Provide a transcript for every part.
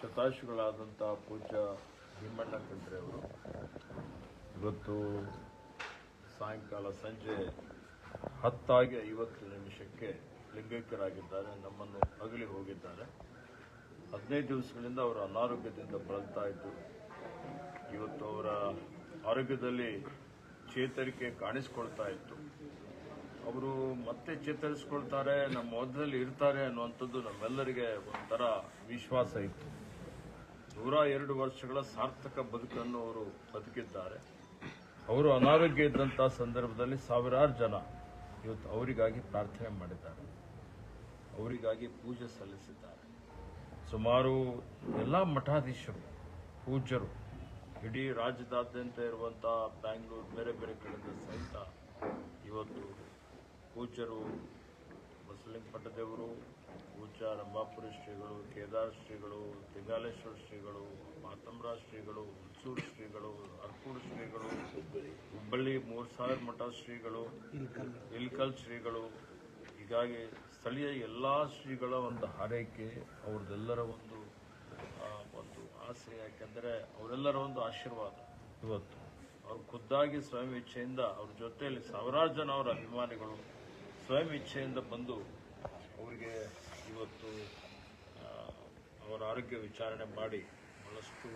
ಶತಾಯುಷಿಗಳಾದಂಥ ಪೂಜ್ಯ ಭೀಮಣ್ಣ ಅವರು, ಇವತ್ತು ಸಾಯಂಕಾಲ ಸಂಜೆ ಹತ್ತಾಗಿ ಐವತ್ತು ನಿಮಿಷಕ್ಕೆ ಲಿಂಗೈಕ್ಯರಾಗಿದ್ದಾರೆ, ನಮ್ಮನ್ನು ಅಗಲಿ ಹೋಗಿದ್ದಾರೆ. ಹದಿನೈದು ದಿವಸಗಳಿಂದ ಅವರ ಅನಾರೋಗ್ಯದಿಂದ ಬಳಲ್ತಾ ಇದ್ದು, ಇವತ್ತು ಅವರ ಆರೋಗ್ಯದಲ್ಲಿ ಚೇತರಿಕೆ ಕಾಣಿಸ್ಕೊಳ್ತಾ ಇತ್ತು. ಅವರು ಮತ್ತೆ ಚೇತರಿಸ್ಕೊಳ್ತಾರೆ, ನಮ್ಮ ಮಧ್ಯದಲ್ಲಿ ಇರ್ತಾರೆ ಅನ್ನುವಂಥದ್ದು ನಮ್ಮೆಲ್ಲರಿಗೆ ಒಂಥರ ವಿಶ್ವಾಸ ಇತ್ತು. ನೂರ ಎರಡು ವರ್ಷಗಳ ಸಾರ್ಥಕ ಬದುಕನ್ನು ಅವರು ಬದುಕಿದ್ದಾರೆ. ಅವರು ಅನಾರೋಗ್ಯ ಇದ್ದಂಥ ಸಂದರ್ಭದಲ್ಲಿ ಸಾವಿರಾರು ಜನ ಇವತ್ತು ಅವರಿಗಾಗಿ ಪ್ರಾರ್ಥನೆ ಮಾಡಿದ್ದಾರೆ. ಅವರಿಗಾಗಿ ಪೂಜೆ ಸಲ್ಲಿಸಿದ್ದಾರೆ. ಸುಮಾರು ಎಲ್ಲ ಮಠಾಧೀಶರು, ಪೂಜ್ಯರು, ಇಡೀ ರಾಜ್ಯದಾದ್ಯಂತ ಇರುವಂಥ ಬ್ಯಾಂಗ್ಳೂರು, ಬೇರೆ ಬೇರೆ ಕಡೆಯಿಂದ ಸಹಿತ ಇವತ್ತು ಪೂಜ್ಯರು ಬಸಲಿಂಗ ಪೂಜ್ಯ ರಂಭಾಪುರಿ ಶ್ರೀಗಳು ಕೇದಾರ ಶ್ರೀಗಳು ತಿಗಾಲೇಶ್ವರ ಶ್ರೀಗಳು ಮಾತಂಬರ ಶ್ರೀಗಳು ಹುಣಸೂರು ಶ್ರೀಗಳು ಅರ್ಕೂರು ಶ್ರೀಗಳು ಹುಬ್ಬಳ್ಳಿ ಮೂರು ಸಾವಿರ ಮಠ ಶ್ರೀಗಳು ಇಲ್ಕಲ್ ಶ್ರೀಗಳು. ಹೀಗಾಗಿ ಸ್ಥಳೀಯ ಎಲ್ಲಾ ಶ್ರೀಗಳ ಒಂದು ಹಾರೈಕೆ ಅವ್ರದ್ದೆಲ್ಲರ ಒಂದು ಒಂದು ಆಸೆ. ಯಾಕೆಂದರೆ ಅವರೆಲ್ಲರ ಒಂದು ಆಶೀರ್ವಾದ. ಇವತ್ತು. ಅವ್ರು ಖುದ್ದಾಗಿ ಸ್ವಯಂ ಇಚ್ಛೆಯಿಂದ ಅವ್ರ ಜೊತೆಯಲ್ಲಿ ಸಾವಿರಾರು ಜನ ಅವರ ಅಭಿಮಾನಿಗಳು ಸ್ವಯಂ ಇಚ್ಛೆಯಿಂದ ಬಂದು ಅವರಿಗೆ ಇವತ್ತು ಅವರ ಆರೋಗ್ಯ ವಿಚಾರಣೆ ಮಾಡಿ ಬಹಳಷ್ಟು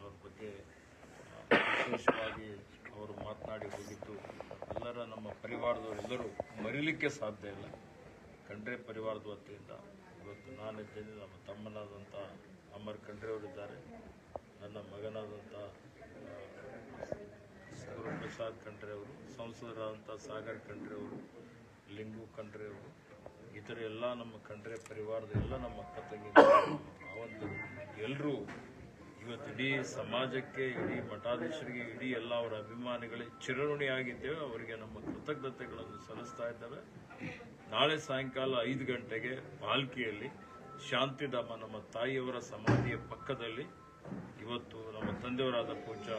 ಅವ್ರ ಬಗ್ಗೆ ವಿಶೇಷವಾಗಿ ಅವರು ಮಾತನಾಡಿ ಹೋಗಿದ್ದು. ಎಲ್ಲರ ನಮ್ಮ ಪರಿವಾರದವರೆಲ್ಲರೂ ಮರೀಲಿಕ್ಕೆ ಸಾಧ್ಯ ಇಲ್ಲ. ಖಂಡ್ರೆ ಪರಿವಾರದ ವತಿಯಿಂದ ಇವತ್ತು ನಾನಿದ್ದೇನೆ ನಮ್ಮ ತಮ್ಮನಾದಂಥ ಅಮರ್ ಖಂಡ್ರೆ ಅವರಿದ್ದಾರೆ. ನನ್ನ ಮಗನಾದಂಥ ಗುರುಪ್ರಸಾದ್ ಖಂಡ್ರೆ ಅವರು ಸಂಸದರಾದಂಥ ಸಾಗರ್ ಖಂಡ್ರೆ ಅವರು, ಲಿಂಗು ಖಂಡ್ರೆ ಅವರು ಇತರ ಎಲ್ಲ ನಮ್ಮ ಕಂಡ್ರೆ, ಪರಿವಾರದ ಎಲ್ಲ ನಮ್ಮ ಅಕ್ಕ ತಂಗಿ ಅವತ್ತು ಎಲ್ಲರೂ ಇವತ್ತು ಇಡೀ ಸಮಾಜಕ್ಕೆ, ಇಡೀ ಮಠಾಧೀಶರಿಗೆ, ಇಡೀ ಎಲ್ಲ ಅವರ ಅಭಿಮಾನಿಗಳೇ ಚಿರಋಣಿ ಆಗಿದ್ದೇವೆ. ಅವರಿಗೆ ನಮ್ಮ ಕೃತಜ್ಞತೆಗಳನ್ನು ಸಲ್ಲಿಸ್ತಾ ಇದ್ದೇವೆ. ನಾಳೆ ಸಾಯಂಕಾಲ ಐದು ಗಂಟೆಗೆ ಪಾಲ್ಕಿಯಲ್ಲಿ ಶಾಂತಿಧಾಮ ನಮ್ಮ ತಾಯಿಯವರ ಸಮಾಧಿಯ ಪಕ್ಕದಲ್ಲಿ ಇವತ್ತು ನಮ್ಮ ತಂದೆಯವರಾದ ಪೂಜಾ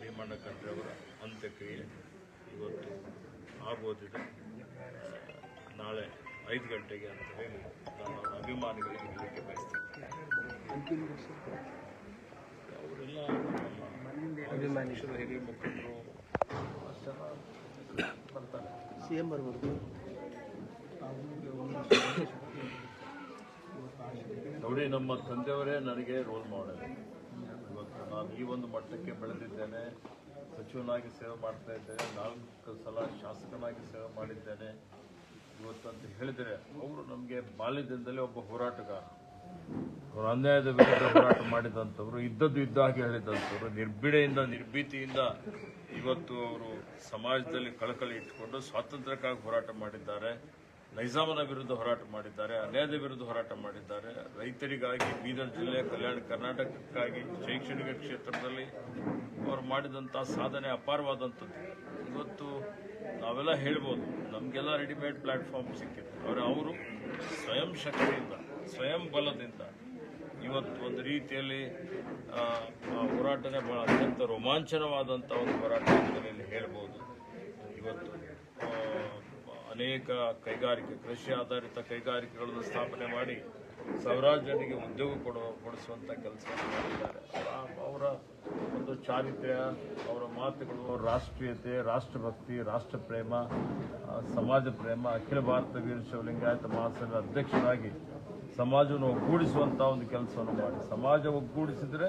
ಭೀಮಣ್ಣ ಕಂಡ್ರೆ ಅವರ ಅಂತ್ಯಕ್ರಿಯೆ ಇವತ್ತು ಆಗೋದಿದೆ ಐದು ಗಂಟೆಗೆ ಅಂತ ಹೇಳಿ ನಾನು ಅಭಿಮಾನಿಗಳಿಗೆ ಹೇಳಲಿಕ್ಕೆ ಬಯಸ್ತೇನೆ. ಅವರೆಲ್ಲ ಹಿರಿಯ ಮುಖಂಡರು ಬರ್ತಾರೆ ಸಿಎಂ ಬರ್ಬೋದು ನೋಡಿ, ನಮ್ಮ ತಂದೆಯವರೇ ನನಗೆ ರೋಲ್ ಮಾಡೋದು ಇವತ್ತು ನಾನು ಈ ಒಂದು ಮಟ್ಟಕ್ಕೆ ಬೆಳೆದಿದ್ದೇನೆ. ಸಚಿವನಾಗಿ ಸೇವೆ ಮಾಡ್ತಾ ಇದ್ದೇನೆ. ನಾಲ್ಕು ಸಲ ಶಾಸಕನಾಗಿ ಸೇವೆ ಮಾಡಿದ್ದೇನೆ. ಇವತ್ತು ಅಂತ ಹೇಳಿದರೆ ಅವರು ನಮಗೆ ಬಾಲ್ಯದಿಂದಲೇ ಒಬ್ಬ ಹೋರಾಟಗಾರ. ಅವರು ಅನ್ಯಾಯದ ವಿರುದ್ಧ ಹೋರಾಟ ಮಾಡಿದಂಥವ್ರು, ಇದ್ದದ್ದು ಇದ್ದ ಹಾಗೆ ಹೇಳಿದಂಥವ್ರು ನಿರ್ಬಿಡೆಯಿಂದ ನಿರ್ಭೀತಿಯಿಂದ ಇವತ್ತು ಅವರು ಸಮಾಜದಲ್ಲಿ ಕಳಕಳಿ ಇಟ್ಟುಕೊಂಡು ಸ್ವಾತಂತ್ರ್ಯಕ್ಕಾಗಿ ಹೋರಾಟ ಮಾಡಿದ್ದಾರೆ. ನೈಜಾಮನ ವಿರುದ್ಧ ಹೋರಾಟ ಮಾಡಿದ್ದಾರೆ, ಅನ್ಯಾಯದ ವಿರುದ್ಧ ಹೋರಾಟ ಮಾಡಿದ್ದಾರೆ. ರೈತರಿಗಾಗಿ ಬೀದರ್ ಜಿಲ್ಲೆ, ಕಲ್ಯಾಣ ಕರ್ನಾಟಕಕ್ಕಾಗಿ ಶೈಕ್ಷಣಿಕ ಕ್ಷೇತ್ರದಲ್ಲಿ ಅವರು ಮಾಡಿದಂಥ ಸಾಧನೆ ಅಪಾರವಾದಂಥದ್ದು. ಇವತ್ತು ನಾವೆಲ್ಲ ಹೇಳ್ಬೋದು, ನಮಗೆಲ್ಲ ರೆಡಿಮೇಡ್ ಪ್ಲಾಟ್ಫಾರ್ಮ್ ಸಿಕ್ಕಿದೆ. ಆದರೆ ಅವರು ಸ್ವಯಂ ಶಕ್ತಿಯಿಂದ, ಸ್ವಯಂ ಬಲದಿಂದ ಇವತ್ತು ಒಂದು ರೀತಿಯಲ್ಲಿ ಹೋರಾಟನೇ ಬಹಳ ಅತ್ಯಂತ ರೋಮಾಂಚನವಾದಂಥ ಒಂದು ಹೋರಾಟ ಅಂತ ಹೇಳ್ಬೋದು. ಇವತ್ತು ಅನೇಕ ಕೈಗಾರಿಕೆ, ಕೃಷಿ ಆಧಾರಿತ ಕೈಗಾರಿಕೆಗಳನ್ನು ಸ್ಥಾಪನೆ ಮಾಡಿ ಸಾವಿರಾರು ಜನರಿಗೆ ಉದ್ಯೋಗ ಕೊಡುವ ಕೊಡಿಸುವಂಥ ಕೆಲಸ ಮಾಡಿದ್ದಾರೆ. ಅವರ- ಒಂದು ಚಾರಿತ್ರ್ಯ, ಅವರ ಮಾತುಗಳು, ರಾಷ್ಟ್ರೀಯತೆ, ರಾಷ್ಟ್ರಭಕ್ತಿ ರಾಷ್ಟ್ರ ಪ್ರೇಮ ಸಮಾಜ ಪ್ರೇಮ, ಅಖಿಲ ಭಾರತ ವೀರ ಶಿವಲಿಂಗಾಯತ ಮಹಾಸಭೆ ಅಧ್ಯಕ್ಷರಾಗಿ ಸಮಾಜವನ್ನು ಒಗ್ಗೂಡಿಸುವಂತ ಒಂದು ಕೆಲಸವನ್ನು ಮಾಡಿ. ಸಮಾಜ ಒಗ್ಗೂಡಿಸಿದ್ರೆ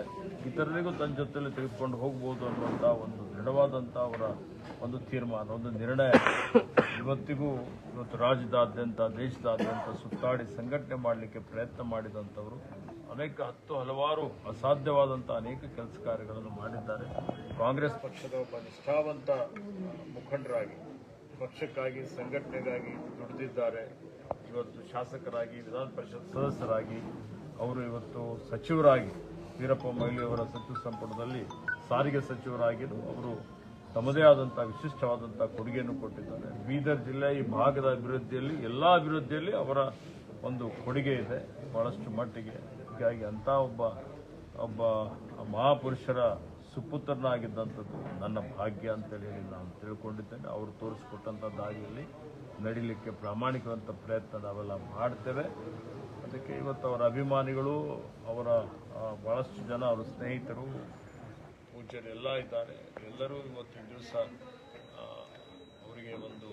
ಇತರರಿಗೂ ತನ್ನ ಜೊತೆಯಲ್ಲಿ ತೆಗೆದುಕೊಂಡು ಹೋಗ್ಬೋದು ಅನ್ನುವಂತ ಒಂದು ದೃಢವಾದಂಥ ಅವರ ಒಂದು ತೀರ್ಮಾನ, ಒಂದು ನಿರ್ಣಯ. ಇವತ್ತಿಗೂ ಇವತ್ತು ರಾಜ್ಯದಾದ್ಯಂತ, ದೇಶದಾದ್ಯಂತ ಸುತ್ತಾಡಿ ಸಂಘಟನೆ ಮಾಡಲಿಕ್ಕೆ ಪ್ರಯತ್ನ ಮಾಡಿದಂಥವರು ಅನೇಕ ಹತ್ತು ಹಲವಾರು ಅಸಾಧ್ಯವಾದಂಥ ಅನೇಕ ಕೆಲಸ ಕಾರ್ಯಗಳನ್ನು ಮಾಡಿದ್ದಾರೆ. ಕಾಂಗ್ರೆಸ್ ಪಕ್ಷದ ಒಬ್ಬ ನಿಷ್ಠಾವಂತ ಮುಖಂಡರಾಗಿ ಪಕ್ಷಕ್ಕಾಗಿ, ಸಂಘಟನೆಗಾಗಿ ದುಡಿದಿದ್ದಾರೆ. ಇವತ್ತು ಶಾಸಕರಾಗಿ, ವಿಧಾನ ಪರಿಷತ್ ಸದಸ್ಯರಾಗಿ, ಅವರು ಇವತ್ತು ಸಚಿವರಾಗಿ, ವೀರಪ್ಪ ಮೊಯ್ಲಿ ಅವರ ಸಚಿವ ಸಂಪುಟದಲ್ಲಿ ಸಾರಿಗೆ ಸಚಿವರಾಗಿದ್ದು, ಅವರು ತಮ್ಮದೇ ಆದಂತಹ ವಿಶಿಷ್ಟವಾದಂತಹ ಕೊಡುಗೆಯನ್ನು ಕೊಟ್ಟಿದ್ದಾರೆ. ಬೀದರ್ ಜಿಲ್ಲೆ ಈ ಭಾಗದ ಅಭಿವೃದ್ಧಿಯಲ್ಲಿ, ಎಲ್ಲ ಅಭಿವೃದ್ಧಿಯಲ್ಲಿ ಅವರ ಒಂದು ಕೊಡುಗೆ ಇದೆ. ಬಹಳಷ್ಟು ಮಟ್ಟಿಗೆ. ಹೀಗಾಗಿ ಅಂತ ಒಬ್ಬ ಒಬ್ಬ ಮಹಾಪುರುಷರ ಸುಪುತ್ರನಾಗಿದ್ದಂಥದ್ದು ನನ್ನ ಭಾಗ್ಯ ಅಂತೇಳಿ ನಾನು ತಿಳ್ಕೊಂಡಿದ್ದೇನೆ. ಅವರು ತೋರಿಸ್ಕೊಟ್ಟಂಥ ದಾರಿಯಲ್ಲಿ ನಡಿಲಿಕ್ಕೆ ಪ್ರಾಮಾಣಿಕವಂತ ಪ್ರಯತ್ನ ನಾವೆಲ್ಲ ಮಾಡ್ತೇವೆ. ಅದಕ್ಕೆ ಇವತ್ತು ಅವರ ಅಭಿಮಾನಿಗಳು, ಅವರ ಭಾಳಷ್ಟು ಜನ, ಅವರ ಸ್ನೇಹಿತರು ಪೂಜ್ಯರೆಲ್ಲ ಇದ್ದಾರೆ. ಎಲ್ಲರೂ ಇವತ್ತಿನ ದಿವಸ ಅವರಿಗೆ ಒಂದು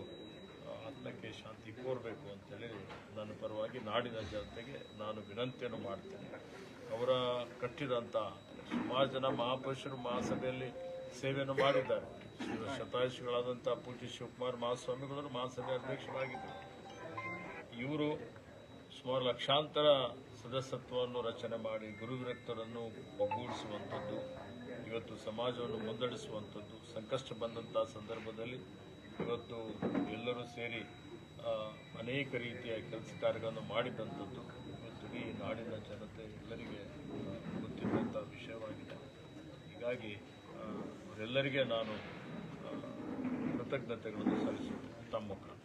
ಆತ್ಮಕ್ಕೆ ಶಾಂತಿ ಕೋರಬೇಕು ಅಂತೇಳಿ ನನ್ನ ಪರವಾಗಿ ನಾಡಿನ ಜನತೆಗೆ ನಾನು ವಿನಂತಿಯನ್ನು ಮಾಡ್ತೇನೆ. ಅವರ ಕಟ್ಟಿದಂಥ ಸುಮಾರು ಜನ ಮಹಾಪುರುಷರು ಮಹಾಸಭೆಯಲ್ಲಿ ಸೇವೆಯನ್ನು ಮಾಡಿದ್ದಾರೆ. ಶತಾಯುಷಿಗಳಾದಂಥ ಪೂಜ್ಯ ಶಿವಕುಮಾರ್ ಮಹಾಸ್ವಾಮಿಗಳು ಮಹಾಸಭೆ ಅಧ್ಯಕ್ಷರಾಗಿದ್ದರು. ಇವರು ಸುಮಾರು ಲಕ್ಷಾಂತರ ಸದಸ್ಯತ್ವವನ್ನು ರಚನೆ ಮಾಡಿ ಗುರುವಿರಕ್ತರನ್ನು ಒಗ್ಗೂಡಿಸುವಂಥದ್ದು, ಇವತ್ತು ಸಮಾಜವನ್ನು ಮುಂದಡಿಸುವಂಥದ್ದು ಸಂಕಷ್ಟ ಬಂದಂಥ ಸಂದರ್ಭದಲ್ಲಿ ಇವತ್ತು ಎಲ್ಲರೂ ಸೇರಿ ಅನೇಕ ರೀತಿಯ ಕೆಲಸ ಕಾರ್ಯಗಳನ್ನು ಮಾಡಿದಂಥದ್ದು ಇವತ್ತು ಈ ನಾಡಿನ ಜನತೆ ಎಲ್ಲರಿಗೆ ಗೊತ್ತಿದ್ದಂಥ ವಿಷಯವಾಗಿದೆ. ಹೀಗಾಗಿ ಅವರೆಲ್ಲರಿಗೆ ನಾನು тогда, когда написали, что там мокро.